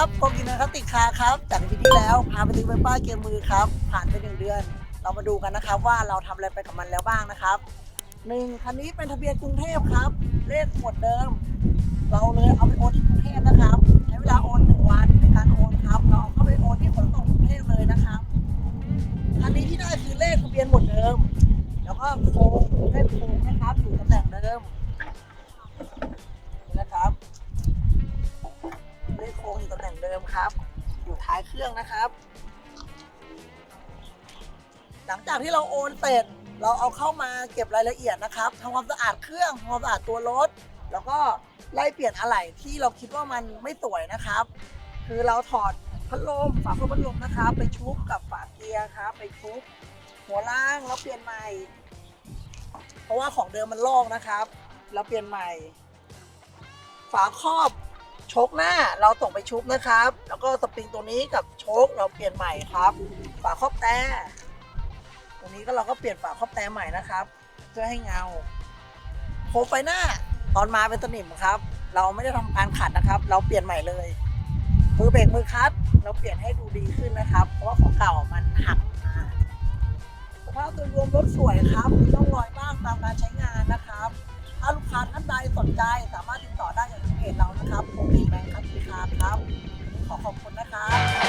ับโปรกินะครับ จากที่ที่แล้วพาไปดูเป็นป้าเกมมือครับ ผ่านไปหนึ่งเดือน เรามาดูกันนะครับว่าเราทำอะไรไปกับมันแล้วบ้างนะครับหนึ่งคันนี้เป็นทะเบียนกรุงเทพครับ เลขหมวดเดิม เราเลยเอาไปโอนที่กรุงเทพนะครับ ใช้เวลาโอนหนึ่งวันในการโอนครับเราเอาเข้าไปโอนที่ขนส่งกรุงเทพเลยนะครับคันนี้ที่ได้คือเลขทะเบียนหมวดเดิม แล้วก็โค ท้ายเครื่องนะครับ หลังจากที่เราโอนเสร็จเราเอาเข้ามาเก็บรายละเอียดนะครับทำความสะอาดเครื่องทำความสะอาดตัวรถ แล้วก็ไล่เปลี่ยนอะไหล่ที่เราคิดว่ามันไม่สวยนะครับ คือเราถอดพัดลมฝาครอบพัดลมนะครับ ไปชุบกับฝาเกียร์ครับไปชุบหัวล่างแล้วเปลี่ยนใหม่ เพราะว่าของเดิมมันลอกนะครับ เราเปลี่ยนใหม่ ฝาครอบ โชคหน้าเราส่งไปชุบนะครับ แล้วก็สปริงตัวนี้กับโชคเราเปลี่ยนใหม่ครับ ฝาครอบแต่ตรงนี้ก็เราก็เปลี่ยนฝาครอบแต่ใหม่นะครับเพื่อให้เงาโคมไฟหน้าตอนมาเป็นสนิมครับ เราไม่ได้ทำการขัดนะครับ เราเปลี่ยนใหม่เลยมือเบรกมือคัดเราเปลี่ยนให้ดูดีขึ้นนะครับ เพราะว่าของเก่ามันหักมสภาพโดยรวมรถสวยครับมีร่องรอยบ้างตามการใช้งานนะครับถ้าลูกค้าท่านใดสนใจสามารถติดต่อได้อย่าง เพจเรานะครับผมดีแมนครับคุณครัครับ ขอขอบคุณนะครับ